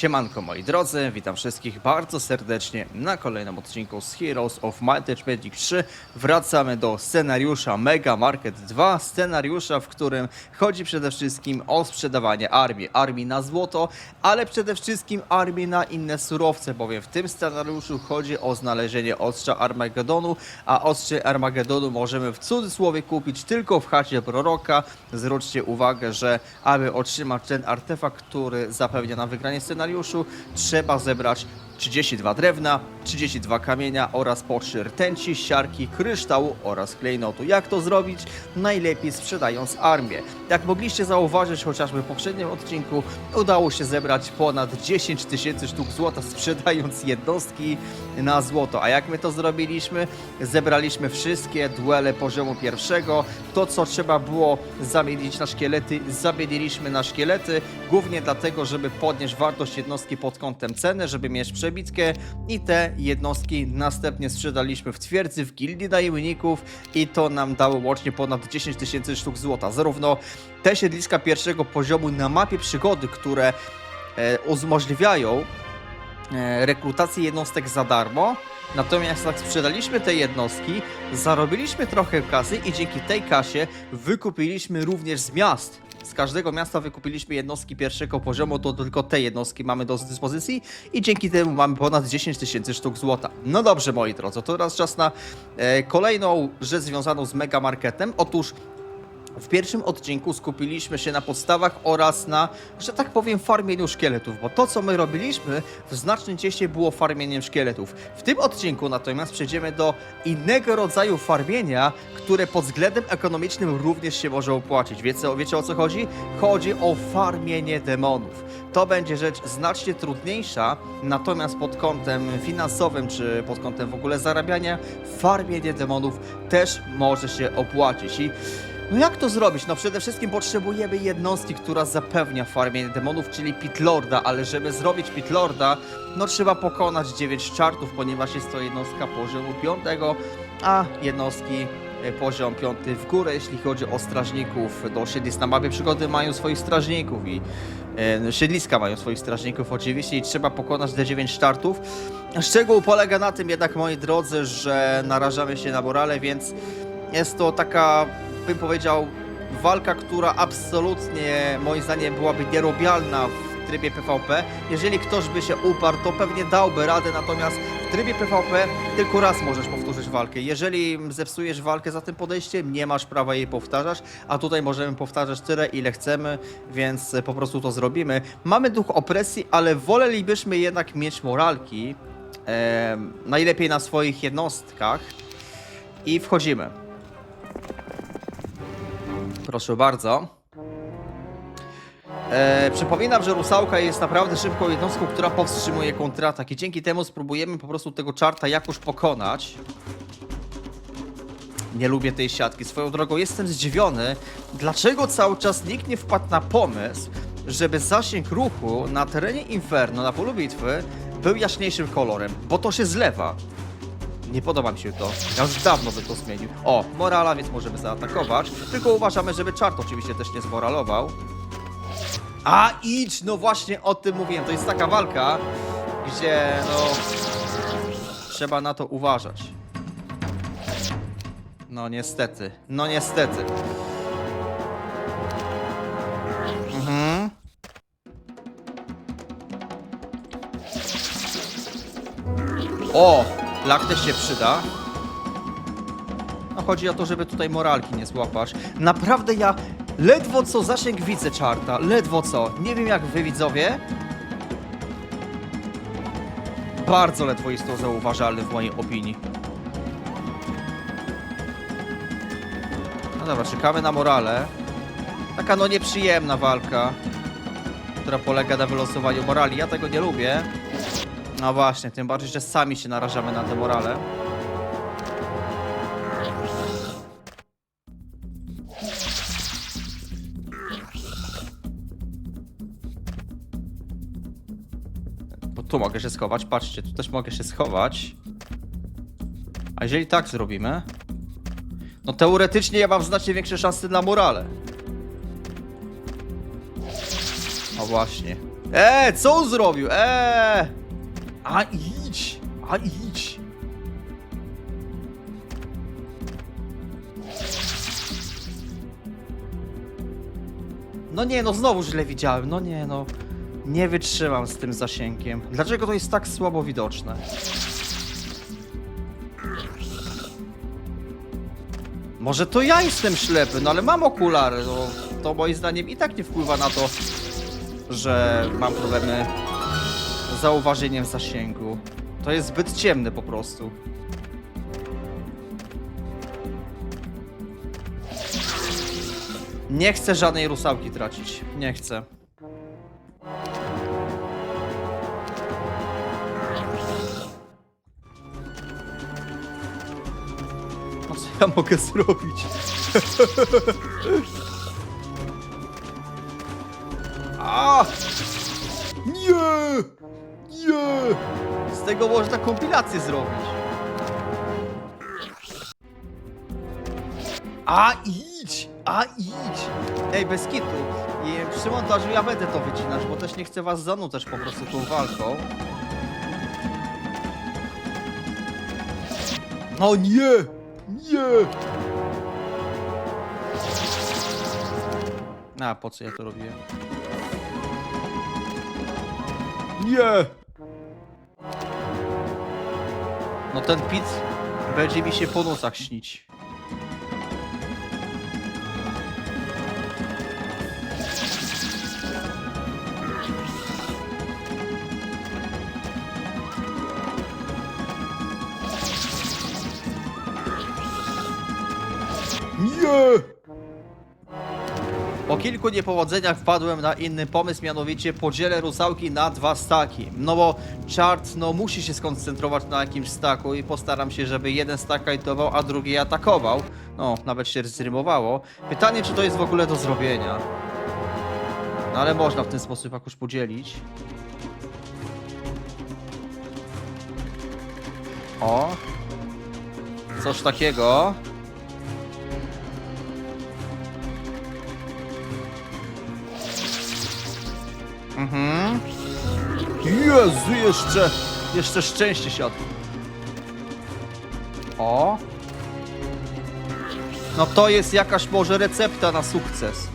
Siemanko moi drodzy, witam wszystkich bardzo serdecznie na kolejnym odcinku z Heroes of Might Magic 3. Wracamy do scenariusza Mega Market 2, scenariusza, w którym chodzi przede wszystkim o sprzedawanie armii. Armii na złoto, ale przede wszystkim armii na inne surowce, bowiem w tym scenariuszu chodzi o znalezienie ostrza Armagedonu, a ostrze Armagedonu możemy w cudzysłowie kupić tylko w chacie proroka. Zwróćcie uwagę, że aby otrzymać ten artefakt, który zapewnia nam wygranie scenariuszu, trzeba zebrać 32 drewna, 32 kamienia oraz po 3 rtęci, siarki, kryształu oraz klejnotu. Jak to zrobić? Najlepiej sprzedając armię. Jak mogliście zauważyć chociażby w poprzednim odcinku, udało się zebrać ponad 10 tysięcy sztuk złota sprzedając jednostki na złoto. A jak my to zrobiliśmy? Zebraliśmy wszystkie duele poziomu pierwszego. To, co trzeba było zamienić na szkielety, zamieniliśmy na szkielety, głównie dlatego, żeby podnieść wartość jednostki pod kątem ceny, żeby mieć przebitkę i te jednostki następnie sprzedaliśmy w twierdzy, w gildii najemników i to nam dało łącznie ponad 10 tysięcy sztuk złota. Zarówno te siedliska pierwszego poziomu na mapie przygody, które e, umożliwiają e, rekrutację jednostek za darmo. Natomiast jak sprzedaliśmy te jednostki, zarobiliśmy trochę kasy i dzięki tej kasie wykupiliśmy również z miast. Z każdego miasta wykupiliśmy jednostki pierwszego poziomu, to tylko te jednostki mamy do dyspozycji i dzięki temu mamy ponad 10 tysięcy sztuk złota. No dobrze moi drodzy, to teraz czas na e, kolejną rzecz związaną z Mega Marketem. Otóż w pierwszym odcinku skupiliśmy się na podstawach oraz na, że tak powiem, farmieniu szkieletów, bo to, co my robiliśmy, w znacznej części było farmieniem szkieletów. W tym odcinku natomiast przejdziemy do innego rodzaju farmienia, które pod względem ekonomicznym również się może opłacić. Wiecie, wiecie o co chodzi? Chodzi o farmienie demonów. To będzie rzecz znacznie trudniejsza, natomiast pod kątem finansowym, czy pod kątem w ogóle zarabiania, farmienie demonów też może się opłacić. I no jak to zrobić? No przede wszystkim potrzebujemy jednostki, która zapewnia farmienie demonów, czyli Pitlorda, ale żeby zrobić Pitlorda, no trzeba pokonać 9 czartów, ponieważ jest to jednostka poziomu 5, a jednostki e, poziom 5 w górę, jeśli chodzi o strażników. Do siedlisk na mapie przygody mają swoich strażników i e, siedliska mają swoich strażników oczywiście i trzeba pokonać te 9 startów. Szczegół polega na tym jednak, moi drodzy, że narażamy się na morale, więc jest to taka, bym powiedział, walka, która absolutnie moim zdaniem byłaby nierobialna w trybie PvP. Jeżeli ktoś by się uparł, to pewnie dałby radę, natomiast w trybie PvP tylko raz możesz powtórzyć walkę. Jeżeli zepsujesz walkę za tym podejściem, nie masz prawa jej powtarzać, a tutaj możemy powtarzać tyle, ile chcemy, więc po prostu to zrobimy. Mamy duch opresji, ale wolelibyśmy jednak mieć moralki, em, najlepiej na swoich jednostkach i wchodzimy. Proszę bardzo. E, przypominam, że Rusałka jest naprawdę szybką jednostką, która powstrzymuje kontratak i dzięki temu spróbujemy po prostu tego czarta jakoś pokonać. Nie lubię tej siatki. Swoją drogą jestem zdziwiony, dlaczego cały czas nikt nie wpadł na pomysł, żeby zasięg ruchu na terenie Inferno, na polu bitwy, był jaśniejszym kolorem, bo to się zlewa. Nie podoba mi się to. Ja już dawno bym to zmienił. O, morala, więc możemy zaatakować. Tylko uważamy, żeby czart oczywiście też nie zmoralował. A idź! No właśnie o tym mówiłem. To jest taka walka, gdzie no. Trzeba na to uważać. No niestety. No niestety. Mhm. O! Lak też się przyda. No chodzi o to, żeby tutaj moralki nie złapać. Naprawdę ja ledwo co zasięg widzę czarta. Ledwo co. Nie wiem jak wy widzowie. Bardzo ledwo jest to zauważalny w mojej opinii. No dobra, czekamy na morale. Taka no nieprzyjemna walka, która polega na wylosowaniu morali. Ja tego nie lubię. No właśnie, tym bardziej, że sami się narażamy na te morale. Bo tu mogę się schować, patrzcie, tu też mogę się schować. A jeżeli tak zrobimy, no teoretycznie ja mam znacznie większe szanse na morale. O właśnie. Eee, co on zrobił? Eee! A idź! A idź! No nie, no znowu źle widziałem. No nie, no. Nie wytrzymam z tym zasięgiem. Dlaczego to jest tak słabo widoczne? Może to ja jestem ślepy, no ale mam okulary. No, to moim zdaniem i tak nie wpływa na to, że mam problemy zauważeniem zasięgu. To jest zbyt ciemne po prostu. Nie chcę żadnej rusałki tracić. Nie chcę. No co ja mogę zrobić? Nie! Nie! Z tego można kompilację zrobić. A idź! A idź! Ej, bez kitu. I przy montażu ja będę to wycinać, bo też nie chcę was zanudzać po prostu tą walką. No nie! Nie! A, po co ja to robiłem? Nie! No ten pit będzie mi się po nocach śnić. Nie! Kilku niepowodzeniach wpadłem na inny pomysł, mianowicie podzielę rusałki na dwa staki. No bo chart no, musi się skoncentrować na jakimś staku i postaram się, żeby jeden stak kajtował, a drugi atakował. No, nawet się zrymowało. Pytanie, czy to jest w ogóle do zrobienia. No ale można w ten sposób jakoś podzielić. O! Coś takiego. Mhm. Jezu, jeszcze, jeszcze szczęście siadł. O. No to jest jakaś może recepta na sukces.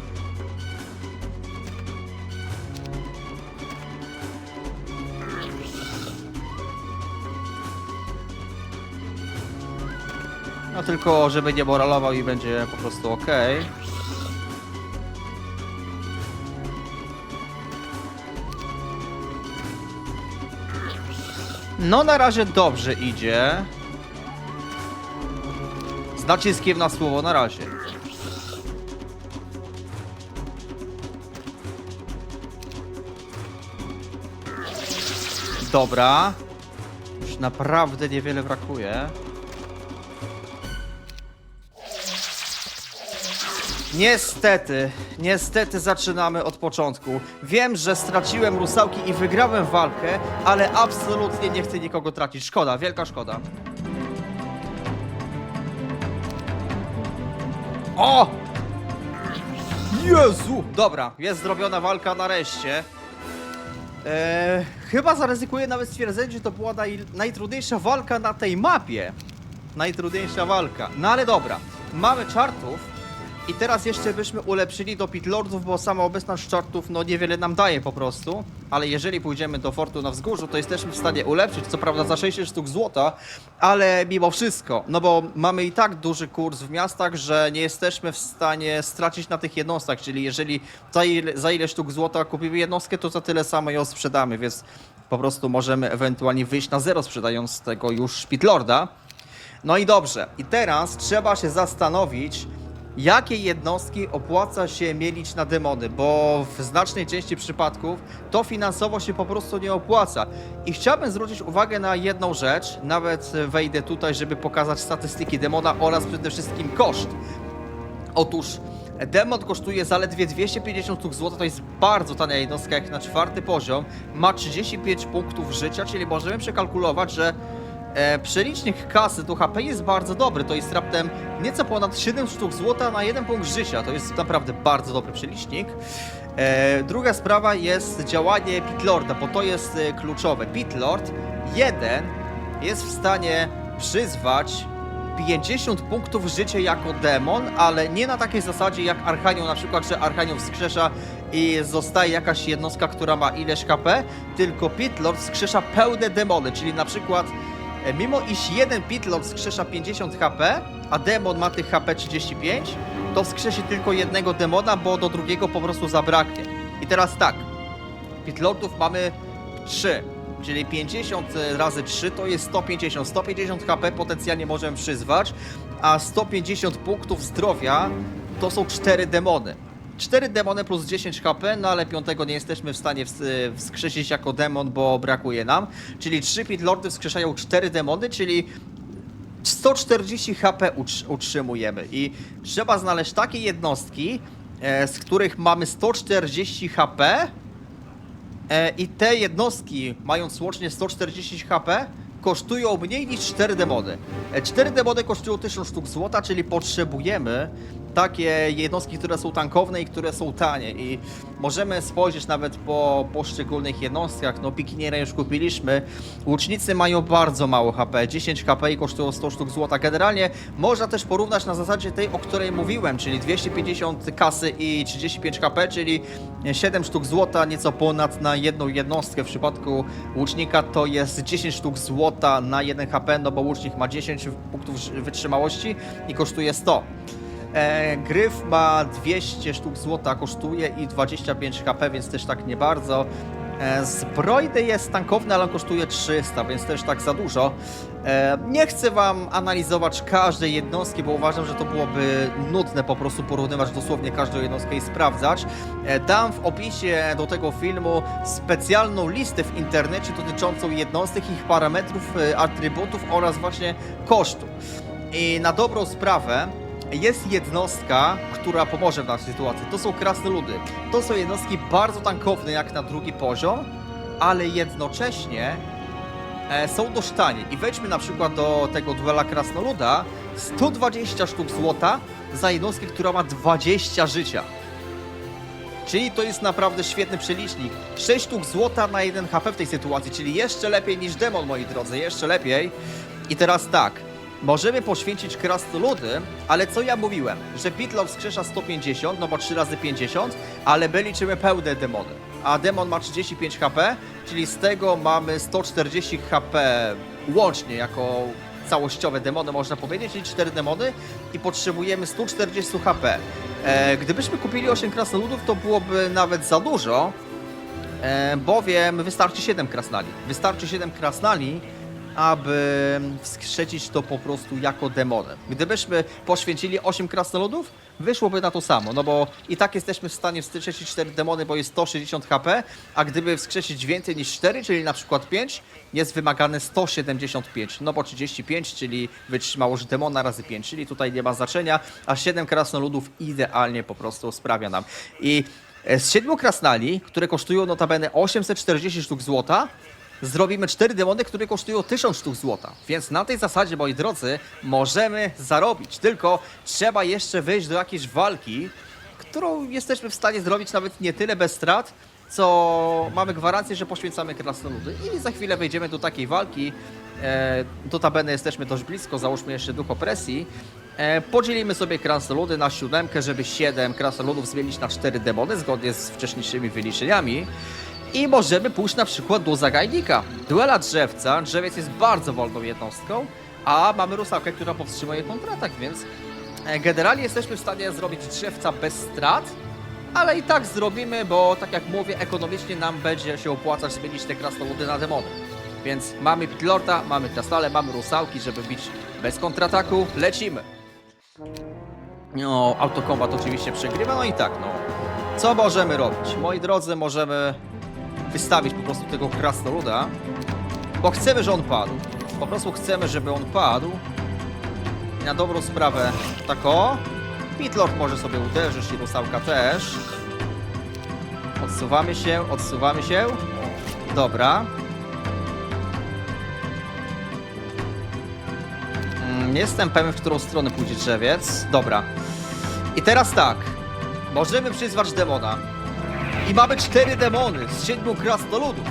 No tylko, żeby nie moralował i będzie po prostu ok. No na razie dobrze idzie. Z naciskiem na słowo na razie. Dobra. Już naprawdę niewiele brakuje. Niestety, niestety zaczynamy od początku. Wiem, że straciłem rusałki i wygrałem walkę, ale absolutnie nie chcę nikogo tracić. Szkoda, wielka szkoda. O! Jezu! Dobra, jest zrobiona walka nareszcie. Eee, chyba zaryzykuję nawet stwierdzenie, że to była naj, najtrudniejsza walka na tej mapie. Najtrudniejsza walka. No ale dobra, mamy czartów. I teraz jeszcze byśmy ulepszyli do pitlordów, bo sama obecność czartów no niewiele nam daje po prostu. Ale jeżeli pójdziemy do fortu na wzgórzu, to jesteśmy w stanie ulepszyć, co prawda za 600 sztuk złota, ale mimo wszystko, no bo mamy i tak duży kurs w miastach, że nie jesteśmy w stanie stracić na tych jednostkach, czyli jeżeli za ile, za ile sztuk złota kupimy jednostkę, to za tyle samo ją sprzedamy, więc po prostu możemy ewentualnie wyjść na zero sprzedając tego już Spitlorda. No i dobrze, i teraz trzeba się zastanowić, jakie jednostki opłaca się mielić na demony, bo w znacznej części przypadków to finansowo się po prostu nie opłaca. I chciałbym zwrócić uwagę na jedną rzecz, nawet wejdę tutaj, żeby pokazać statystyki demona oraz przede wszystkim koszt. Otóż Demon kosztuje zaledwie 250 sztuk złota, to jest bardzo tania jednostka jak na czwarty poziom. Ma 35 punktów życia, czyli możemy przekalkulować, że e, przelicznik kasy do HP jest bardzo dobry. To jest raptem nieco ponad 7 sztuk złota na jeden punkt życia. To jest naprawdę bardzo dobry przelicznik. E, druga sprawa jest działanie Pitlorda, bo to jest e, kluczowe. Pitlord jeden jest w stanie przyzwać 50 punktów życia jako demon, ale nie na takiej zasadzie jak Archanioł, na przykład, że Archanioł wskrzesza i zostaje jakaś jednostka, która ma ileś HP, tylko Pitlord wskrzesza pełne demony, czyli na przykład mimo iż jeden Pitlord wskrzesza 50 HP, a demon ma tych HP 35, to wskrzesi tylko jednego demona, bo do drugiego po prostu zabraknie. I teraz tak, Pitlordów mamy 3, czyli 50 razy 3 to jest 150. 150 HP potencjalnie możemy przyzwać, a 150 punktów zdrowia to są 4 demony. 4 demony plus 10 HP, no ale piątego nie jesteśmy w stanie ws- wskrzesić jako demon, bo brakuje nam. Czyli 3 Pitlordy wskrzeszają 4 demony, czyli 140 HP utrz- utrzymujemy i trzeba znaleźć takie jednostki, e, z których mamy 140 HP e, i te jednostki, mając łącznie 140 HP, kosztują mniej niż 4 demony. E, 4 demony kosztują 1000 sztuk złota, czyli potrzebujemy takie jednostki, które są tankowne i które są tanie i możemy spojrzeć nawet po poszczególnych jednostkach, no pikiniera już kupiliśmy, łucznicy mają bardzo mało HP, 10 HP i kosztują 100 sztuk złota. Generalnie można też porównać na zasadzie tej, o której mówiłem, czyli 250 kasy i 35 HP, czyli 7 sztuk złota, nieco ponad na jedną jednostkę. W przypadku łucznika to jest 10 sztuk złota na 1 HP, no bo łucznik ma 10 punktów wytrzymałości i kosztuje 100. E, gryf ma 200 sztuk złota, kosztuje i 25 HP, więc też tak nie bardzo. E, zbrojny jest tankowny, ale on kosztuje 300, więc też tak za dużo. E, nie chcę wam analizować każdej jednostki, bo uważam, że to byłoby nudne po prostu porównywać dosłownie każdą jednostkę i sprawdzać. E, dam w opisie do tego filmu specjalną listę w internecie dotyczącą jednostek, ich parametrów, e, atrybutów oraz właśnie kosztu. I na dobrą sprawę jest jednostka, która pomoże w naszej sytuacji. To są krasnoludy. To są jednostki bardzo tankowne jak na drugi poziom, ale jednocześnie e, są dość tanie. I wejdźmy na przykład do tego duela krasnoluda. 120 sztuk złota za jednostkę, która ma 20 życia. Czyli to jest naprawdę świetny przelicznik. 6 sztuk złota na 1 HP w tej sytuacji, czyli jeszcze lepiej niż demon, moi drodzy, jeszcze lepiej. I teraz tak, możemy poświęcić krasnoludy, ale co ja mówiłem, że Pitlow wskrzesza 150, no bo 3 razy 50, ale my liczymy pełne demony. A demon ma 35 HP, czyli z tego mamy 140 HP łącznie jako całościowe demony, można powiedzieć, czyli 4 demony i potrzebujemy 140 HP. E, gdybyśmy kupili 8 krasnoludów, to byłoby nawet za dużo, e, bowiem wystarczy 7 krasnali. Wystarczy 7 krasnali, aby wskrzecić to po prostu jako demony. Gdybyśmy poświęcili 8 krasnoludów, wyszłoby na to samo, no bo i tak jesteśmy w stanie wskrzesić 4 demony, bo jest 160 HP, a gdyby wskrzesić więcej niż 4, czyli na przykład 5, jest wymagane 175, no bo 35, czyli wytrzymałość demona razy 5, czyli tutaj nie ma znaczenia, a 7 krasnoludów idealnie po prostu sprawia nam. I e, z 7 krasnali, które kosztują notabene 840 sztuk złota, zrobimy 4 demony, które kosztują 1000 sztuk złota. Więc na tej zasadzie, moi drodzy, możemy zarobić. Tylko trzeba jeszcze wyjść do jakiejś walki, którą jesteśmy w stanie zrobić nawet nie tyle bez strat, co mamy gwarancję, że poświęcamy krasnoludy. I za chwilę wejdziemy do takiej walki. E, notabene jesteśmy dość blisko, załóżmy jeszcze duch opresji. E, podzielimy sobie krasnoludy na siódemkę, żeby 7 krasnoludów zmienić na 4 demony, zgodnie z wcześniejszymi wyliczeniami. I możemy pójść na przykład do zagajnika. Duela drzewca. Drzewiec jest bardzo wolną jednostką, a mamy rusałkę, która powstrzymuje kontratak, więc e, generalnie jesteśmy w stanie zrobić drzewca bez strat, ale i tak zrobimy, bo tak jak mówię, ekonomicznie nam będzie się opłacać zmienić te krasnoludy na demony. Więc mamy Pitlorda, mamy krasnale, mamy rusałki, żeby bić bez kontrataku. Lecimy! No, autokombat oczywiście przegrywa, no i tak, no. Co możemy robić? Moi drodzy, możemy wystawić po prostu tego krasnoluda, bo chcemy, że on padł. Po prostu chcemy, żeby on padł. I na dobrą sprawę, tak o. Pitlord może sobie uderzyć i rusałka też. Odsuwamy się, odsuwamy się. Dobra. Mm, Nie jestem pewien, w którą stronę pójdzie drzewiec. Dobra. I teraz tak. Możemy przyzwać demona. Mamy cztery demony z siedmiu krasnoludów.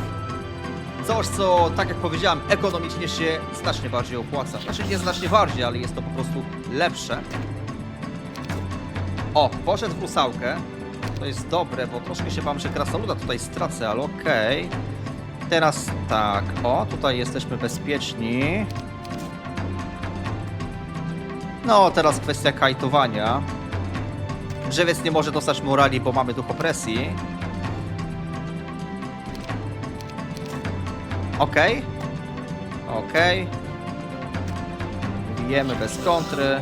Coś, co, tak jak powiedziałem, ekonomicznie się znacznie bardziej opłaca. Znaczy nie znacznie bardziej, ale jest to po prostu lepsze. O, poszedł w rusałkę. To jest dobre, bo troszkę się bałem, że krasnoluda tutaj stracę, ale okej. Teraz tak, o, tutaj jesteśmy bezpieczni. No, teraz kwestia kajtowania. Drzewiec nie może dostać morali, bo mamy duch opresji. Okej. Okej. Bijemy bez kontry.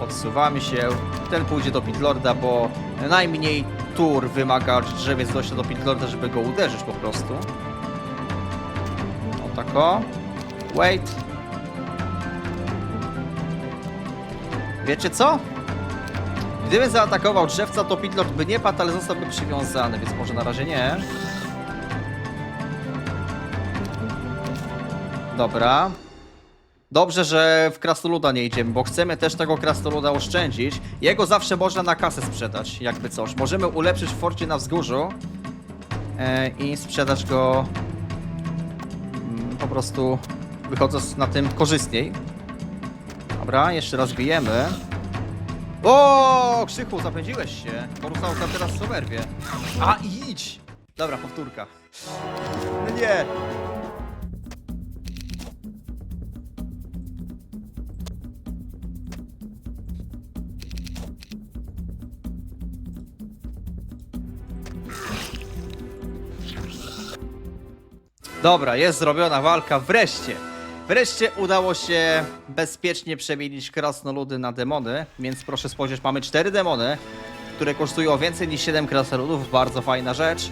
Odsuwamy się. Ten pójdzie do Pitlorda, bo najmniej tur wymaga drzewiec dojścia do Pitlorda, żeby go uderzyć po prostu. O tako. Wait. Wiecie co? Gdyby zaatakował drzewca, to Pitlord by nie padł, ale zostałby przywiązany, więc może na razie nie. Dobra. Dobrze, że w krasnoluda nie idziemy, bo chcemy też tego krasnoluda oszczędzić. Jego zawsze można na kasę sprzedać, jakby coś. Możemy ulepszyć w forcie na wzgórzu e, i sprzedać go mm, po prostu wychodząc na tym korzystniej. Dobra, jeszcze raz bijemy. O, Krzychu, zapędziłeś się. Porusałka teraz w oberwie. A, idź! Dobra, powtórka. No nie! Dobra, jest zrobiona walka, wreszcie! Wreszcie udało się bezpiecznie przemienić krasnoludy na demony, więc proszę spojrzeć, mamy cztery demony, które kosztują więcej niż 7 krasnoludów, bardzo fajna rzecz.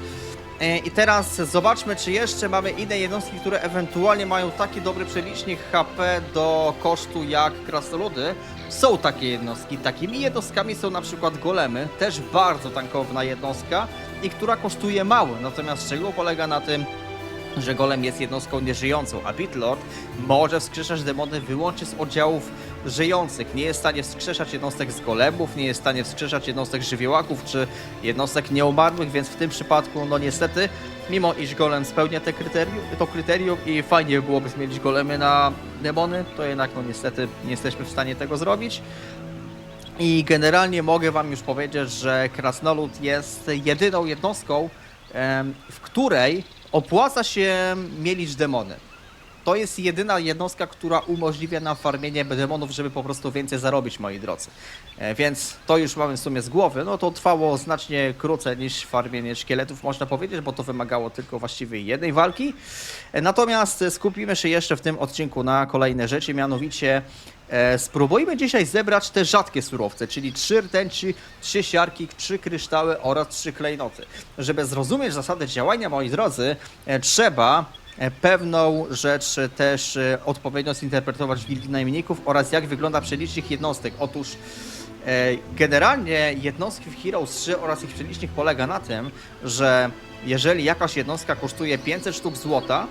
E, I teraz zobaczmy, czy jeszcze mamy inne jednostki, które ewentualnie mają taki dobry przelicznik HP do kosztu jak krasnoludy. Są takie jednostki, takimi jednostkami są na przykład golemy, też bardzo tankowna jednostka i która kosztuje mało, natomiast szczegół polega na tym, że golem jest jednostką nieżyjącą, a Bitlord może wskrzeszać demony wyłącznie z oddziałów żyjących. Nie jest w stanie wskrzeszać jednostek z golemów, nie jest w stanie wskrzeszać jednostek żywiołaków czy jednostek nieumarłych, więc w tym przypadku, no niestety, mimo iż golem spełnia te kryterium, to kryterium i fajnie byłoby zmienić golemy na demony, to jednak no niestety nie jesteśmy w stanie tego zrobić. I generalnie mogę wam już powiedzieć, że Krasnolud jest jedyną jednostką, w której opłaca się mielić demony. To jest jedyna jednostka, która umożliwia nam farmienie demonów, żeby po prostu więcej zarobić, moi drodzy. E, Więc to już mamy w sumie z głowy. No to trwało znacznie krócej niż farmienie szkieletów, można powiedzieć, bo to wymagało tylko właściwie jednej walki. E, Natomiast skupimy się jeszcze w tym odcinku na kolejne rzeczy, mianowicie E, spróbujmy dzisiaj zebrać te rzadkie surowce, czyli trzy rtęci, trzy siarki, trzy kryształy oraz trzy klejnoty. Żeby zrozumieć zasady działania, moi drodzy, trzeba pewną rzecz też e, odpowiednio zinterpretować gildii najemników oraz jak wygląda przelicznik jednostek. Otóż e, generalnie jednostki w Heroes 3 oraz ich przelicznik polega na tym, że jeżeli jakaś jednostka kosztuje 500 sztuk złota,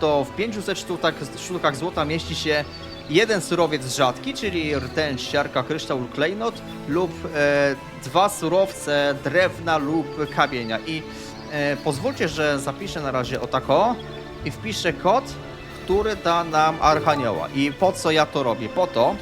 to w 500 sztukach, sztukach złota mieści się jeden surowiec rzadki, czyli rtęć, siarka, kryształ lub klejnot lub e, dwa surowce drewna lub kamienia. I e, pozwólcie, że zapiszę na razie o tako i wpiszę kod, który da nam Archanioła. I po co ja to robię? Po to,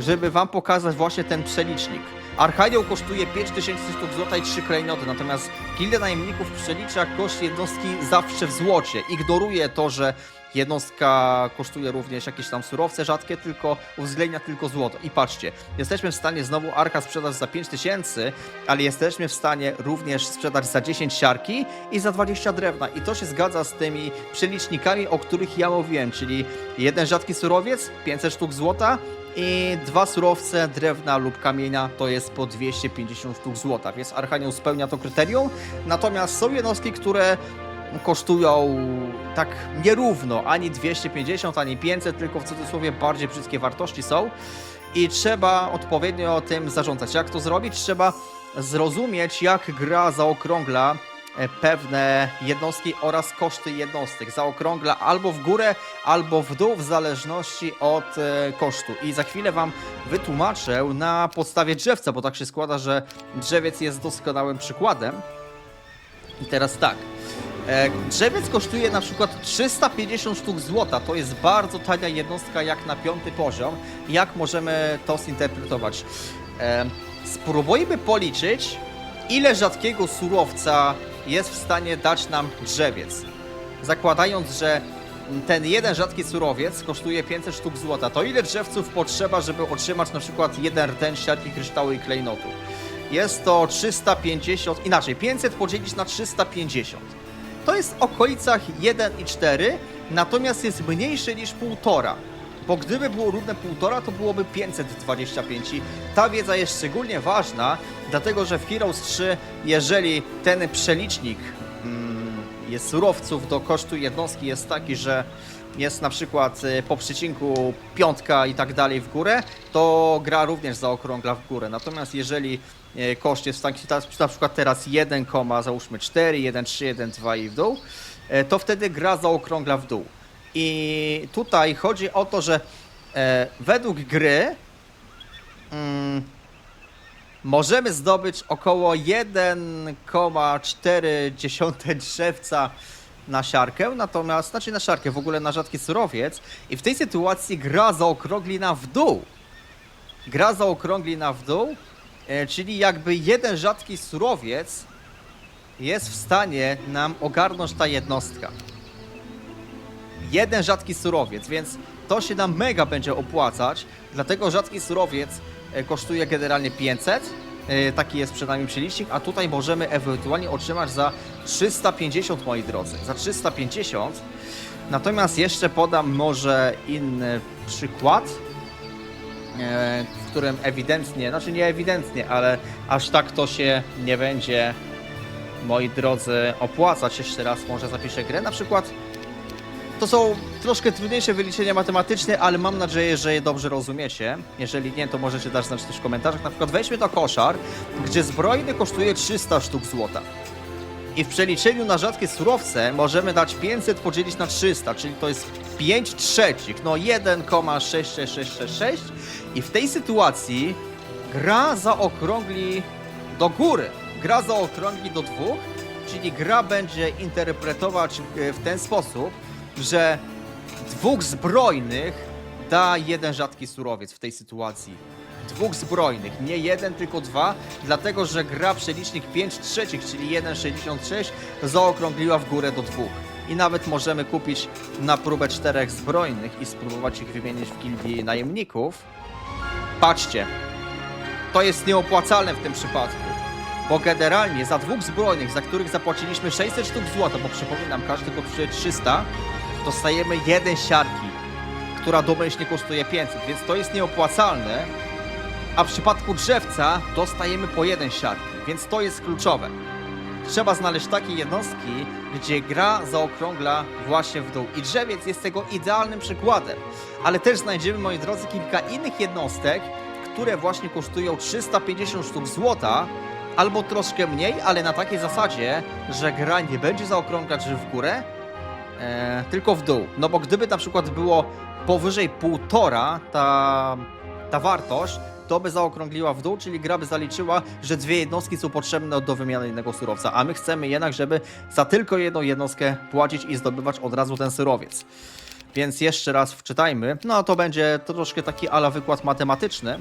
żeby wam pokazać właśnie ten przelicznik. Archanioł kosztuje 5000 sztuk złota i 3 klejnoty, natomiast Gildia Najemników przelicza koszt jednostki zawsze w złocie. Ignoruje to, że jednostka kosztuje również jakieś tam surowce rzadkie, tylko uwzględnia tylko złoto. I patrzcie, jesteśmy w stanie znowu Arka sprzedać za 5000, ale jesteśmy w stanie również sprzedać za 10 siarki i za 20 drewna. I to się zgadza z tymi przelicznikami, o których ja mówiłem, czyli jeden rzadki surowiec, 500 sztuk złota, i dwa surowce drewna lub kamienia to jest po 250 sztuk złota, więc Archanioł spełnia to kryterium. Natomiast są jednostki, które kosztują tak nierówno, ani 250, ani 500, tylko w cudzysłowie bardziej brzydkie wartości są. I trzeba odpowiednio tym zarządzać. Jak to zrobić? Trzeba zrozumieć, jak gra zaokrągla pewne jednostki oraz koszty jednostek. Zaokrągla albo w górę, albo w dół, w zależności od e, kosztu. I za chwilę Wam wytłumaczę na podstawie drzewca, bo tak się składa, że drzewiec jest doskonałym przykładem. I teraz tak. E, drzewiec kosztuje na przykład 350 sztuk złota. To jest bardzo tania jednostka jak na piąty poziom. Jak możemy to zinterpretować? E, spróbujmy policzyć, ile rzadkiego surowca jest w stanie dać nam drzewiec. Zakładając, że ten jeden rzadki surowiec kosztuje 500 sztuk złota, to ile drzewców potrzeba, żeby otrzymać na przykład jeden rtęć, siarki, kryształu i klejnotu? Jest to 350, inaczej 500 podzielić na 350. To jest w okolicach 1,4, natomiast jest mniejsze niż 1,5. Bo gdyby było równe 1,5, to byłoby 525. I ta wiedza jest szczególnie ważna, dlatego że w Heroes 3, jeżeli ten przelicznik mm, jest surowców do kosztu jednostki jest taki, że jest na przykład y, po przecinku piątka i tak dalej w górę, to gra również zaokrągla w górę. Natomiast jeżeli y, koszt jest taki, ta- na przykład teraz 1, załóżmy 4, 1, 3, 1, 2 i w dół, y, to wtedy gra zaokrągla w dół. I tutaj chodzi o to, że e, według gry mm, możemy zdobyć około 1,4 drzewca na siarkę, natomiast, znaczy na siarkę, w ogóle na rzadki surowiec i w tej sytuacji gra zaokrągli na w dół. Gra zaokrągli na w dół, e, czyli jakby jeden rzadki surowiec jest w stanie nam ogarnąć ta jednostka. Jeden rzadki surowiec, więc to się nam mega będzie opłacać, dlatego rzadki surowiec e, kosztuje generalnie 500, e, taki jest przynajmniej przelicznik, a tutaj możemy ewentualnie otrzymać za 350, moi drodzy, za 350. Natomiast jeszcze podam może inny przykład, e, w którym ewidentnie, znaczy nie ewidentnie, ale aż tak to się nie będzie, moi drodzy, opłacać. Jeszcze raz może zapiszę grę, na przykład to są troszkę trudniejsze wyliczenia matematyczne, ale mam nadzieję, że je dobrze rozumiecie. Jeżeli nie, to możecie dać znać też w komentarzach. Na przykład weźmy to koszar, gdzie zbrojny kosztuje 300 sztuk złota. I w przeliczeniu na rzadkie surowce możemy dać 500 podzielić na 300, czyli to jest 5 trzecich, no 1,6666 i w tej sytuacji gra zaokrągli do góry. Gra zaokrągli do dwóch, czyli gra będzie interpretować e, w ten sposób, że dwóch zbrojnych da jeden rzadki surowiec w tej sytuacji. Dwóch zbrojnych, nie jeden, tylko dwa, dlatego że gra przelicznik 5 trzecich, czyli 1,66 zaokrągliła w górę do dwóch. I nawet możemy kupić na próbę czterech zbrojnych i spróbować ich wymienić w gildii najemników. Patrzcie, to jest nieopłacalne w tym przypadku. Bo generalnie za dwóch zbrojnych, za których zapłaciliśmy 600 sztuk złota, bo przypominam, każdy kosztuje 300, dostajemy jeden siarki, która domyślnie kosztuje 500, więc to jest nieopłacalne. A w przypadku drzewca dostajemy po jeden siarki, więc to jest kluczowe. Trzeba znaleźć takie jednostki, gdzie gra zaokrągla właśnie w dół. I drzewiec jest tego idealnym przykładem. Ale też znajdziemy, moi drodzy, kilka innych jednostek, które właśnie kosztują 350 sztuk złota, albo troszkę mniej, ale na takiej zasadzie, że gra nie będzie zaokrąglać w górę, e, tylko w dół. No bo gdyby na przykład było powyżej półtora ta, ta wartość, to by zaokrągliła w dół, czyli gra by zaliczyła, że dwie jednostki są potrzebne do wymiany innego surowca, a my chcemy jednak, żeby za tylko jedną jednostkę płacić i zdobywać od razu ten surowiec. Więc jeszcze raz wczytajmy. No to będzie troszkę taki ala wykład matematyczny.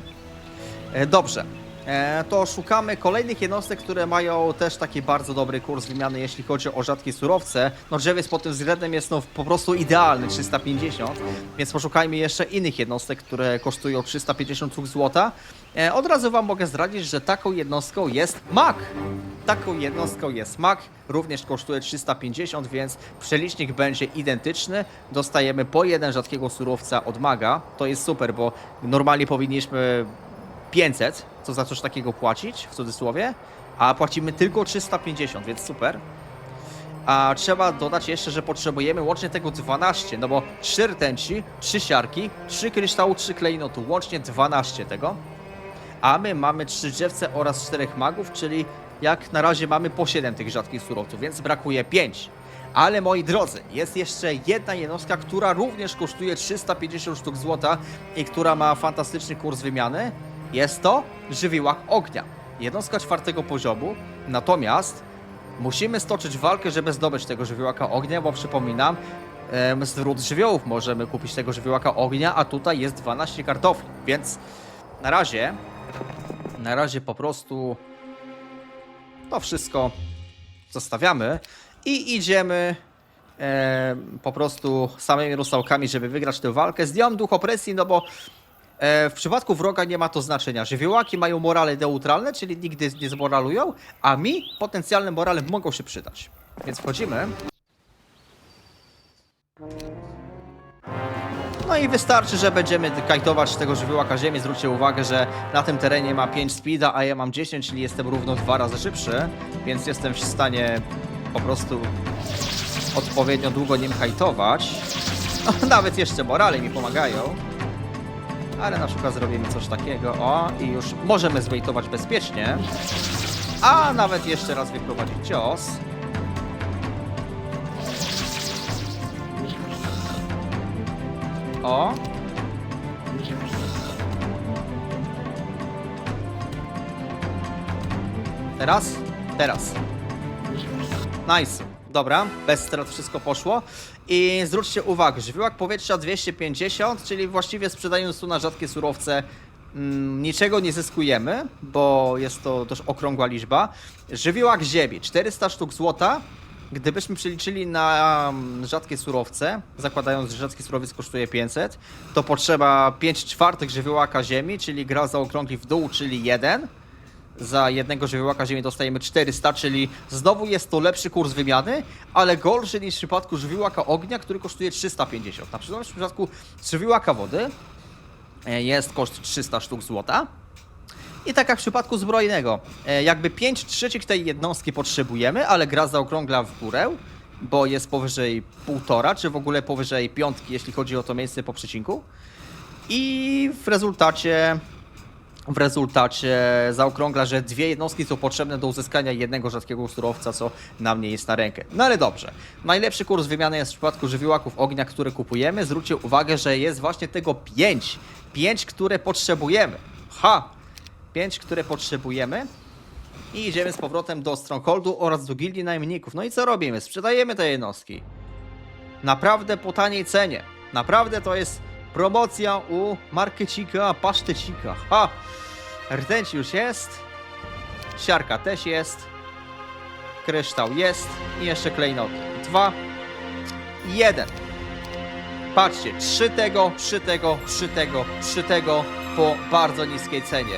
E, Dobrze. E, To szukamy kolejnych jednostek, które mają też taki bardzo dobry kurs wymiany, jeśli chodzi o rzadkie surowce. No drzewiec pod tym względem jest no po prostu idealny, 350, więc poszukajmy jeszcze innych jednostek, które kosztują 350 sztuk złota. E, Od razu wam mogę zdradzić, że taką jednostką jest mak. Taką jednostką jest mak, również kosztuje 350, więc przelicznik będzie identyczny. Dostajemy po jeden rzadkiego surowca od maga. To jest super, bo normalnie powinniśmy 500, co za coś takiego płacić, w cudzysłowie, a płacimy tylko 350, więc super. A trzeba dodać jeszcze, że potrzebujemy łącznie tego 12, no bo 3 rtęci, 3 siarki, 3 kryształu, 3 klejnotu, łącznie 12 tego. A my mamy 3 drzewce oraz 4 magów, czyli jak na razie mamy po 7 tych rzadkich surowców, więc brakuje 5. Ale moi drodzy, jest jeszcze jedna jednostka, która również kosztuje 350 sztuk złota i która ma fantastyczny kurs wymiany. Jest to żywiołak ognia. Jednostka czwartego poziomu, natomiast Musimy stoczyć walkę, żeby zdobyć tego żywiołaka ognia, bo przypominam, z żywiołów możemy kupić tego żywiołaka ognia, a tutaj jest 12 kartofli, więc na razie, na razie po prostu to wszystko zostawiamy i idziemy po prostu samymi rusałkami, żeby wygrać tę walkę. Zdjąłem duch opresji, no bo w przypadku wroga nie ma to znaczenia. Żywiołaki mają morale neutralne, czyli nigdy nie zmoralują, a mi potencjalne morale mogą się przydać. Więc wchodzimy. No i wystarczy, że będziemy kajtować tego żywiołaka ziemi. Zwróćcie uwagę, że na tym terenie ma 5 speeda, a ja mam 10, czyli jestem równo dwa razy szybszy, więc jestem w stanie po prostu odpowiednio długo nim hajtować. No, nawet jeszcze morale mi pomagają. Ale na przykład zrobimy coś takiego, o, i już możemy zwejtować bezpiecznie. A nawet jeszcze raz wyprowadzić cios. O. Teraz? Teraz. Nice. Dobra, bez strat wszystko poszło. I zwróćcie uwagę, żywiołak powietrza 250, czyli właściwie sprzedając tu na rzadkie surowce mm, niczego nie zyskujemy, bo jest to dość okrągła liczba. Żywiołak ziemi, 400 sztuk złota. Gdybyśmy przeliczyli na mm, rzadkie surowce, zakładając, że rzadki surowiec kosztuje 500, to potrzeba 5 czwartych żywiołaka ziemi, czyli gra zaokrągli w dół, czyli 1 za jednego żywiołaka ziemi dostajemy 400, czyli znowu jest to lepszy kurs wymiany, ale gorszy niż w przypadku żywiołaka ognia, który kosztuje 350. Na przykład w przypadku żywiołaka wody e, jest koszt 300 sztuk złota. I tak jak w przypadku zbrojnego, e, jakby 5 trzecich tej jednostki potrzebujemy, ale gra zaokrągla w górę, bo jest powyżej półtora, czy w ogóle powyżej piątki, jeśli chodzi o to miejsce po przecinku. I w rezultacie w rezultacie zaokrągla, że dwie jednostki są potrzebne do uzyskania jednego rzadkiego surowca, co nam nie jest na rękę. No ale dobrze. Najlepszy kurs wymiany jest w przypadku żywiołaków ognia, które kupujemy. Zwróćcie uwagę, że jest właśnie tego 5. 5, które potrzebujemy. Ha! 5, które potrzebujemy. I idziemy z powrotem do Strongholdu oraz do Gildii Najemników. No i co robimy? Sprzedajemy te jednostki. Naprawdę po taniej cenie. Naprawdę to jest promocja u markecika, pasztecika. Ha! Rdęć już jest. Siarka też jest. Kryształ jest. I jeszcze klejnoty. Dwa. Jeden. Patrzcie, trzy tego, trzy tego, trzy tego, trzy tego po bardzo niskiej cenie.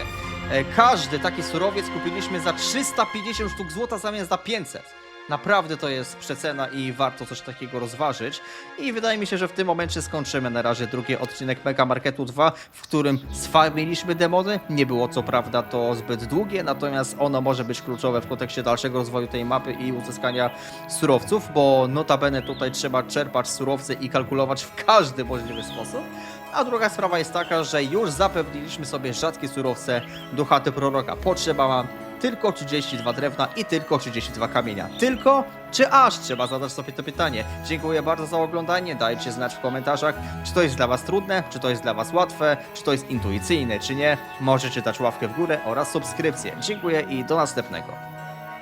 E, Każdy taki surowiec kupiliśmy za 350 sztuk złota zamiast za 500. Naprawdę to jest przecena i warto coś takiego rozważyć. I wydaje mi się, że w tym momencie skończymy na razie drugi odcinek Mega Marketu 2, w którym sfarmiliśmy demony. Nie było co prawda to zbyt długie, natomiast ono może być kluczowe w kontekście dalszego rozwoju tej mapy i uzyskania surowców, bo notabene tutaj trzeba czerpać surowce i kalkulować w każdy możliwy sposób. A druga sprawa jest taka, że już zapewniliśmy sobie rzadkie surowce do chaty proroka. Potrzeba tylko 32 drewna i tylko 32 kamienia. Tylko czy aż? Trzeba zadać sobie to pytanie. Dziękuję bardzo za oglądanie. Dajcie znać w komentarzach, czy to jest dla Was trudne, czy to jest dla Was łatwe, czy to jest intuicyjne, czy nie. Możecie dać ławkę w górę oraz subskrypcję. Dziękuję i do następnego.